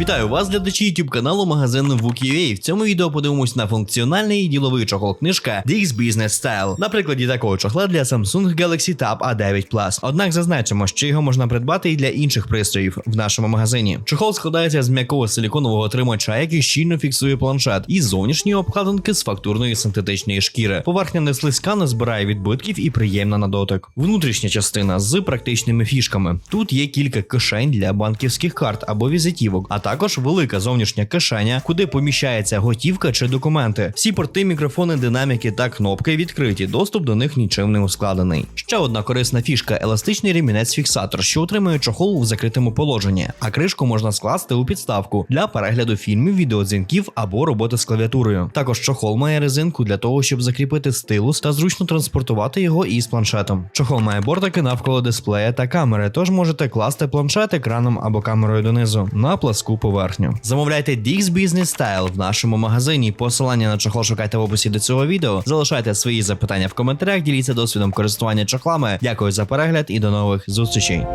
Вітаю вас, глядачі YouTube каналу магазину Вук.ua. В цьому відео подивимось на функціональний і діловий чохол книжка DX Business Style. На прикладі такого чохла для Samsung Galaxy Tab A9 Plus. Однак зазначимо, що його можна придбати і для інших пристроїв в нашому магазині. Чохол складається з м'якого силіконового тримача, який щільно фіксує планшет, і зовнішньої обкладинки з фактурної синтетичної шкіри. Поверхня не слизька, не збирає відбитків і приємна на дотик. Внутрішня частина з практичними фішками. Тут є кілька кишень для банківських карт або візитівок, а також велика зовнішня кишеня, куди поміщається готівка чи документи. Всі порти, мікрофони, динаміки та кнопки відкриті. Доступ до них нічим не ускладений. Ще одна корисна фішка еластичний ремінець-фіксатор, що утримує чохол в закритому положенні, а кришку можна скласти у підставку для перегляду фільмів, відеодзвінків або роботи з клавіатурою. Також чохол має резинку для того, щоб закріпити стилус та зручно транспортувати його із планшетом. Чохол має бортики навколо дисплея та камери, тож можете класти планшет екраном або камерою донизу на пласку поверхню. Замовляйте Dix Business Style в нашому магазині. Посилання на чохол шукайте в описі до цього відео. Залишайте свої запитання в коментарях, діліться досвідом користування чохлами. Дякую за перегляд і до нових зустрічей.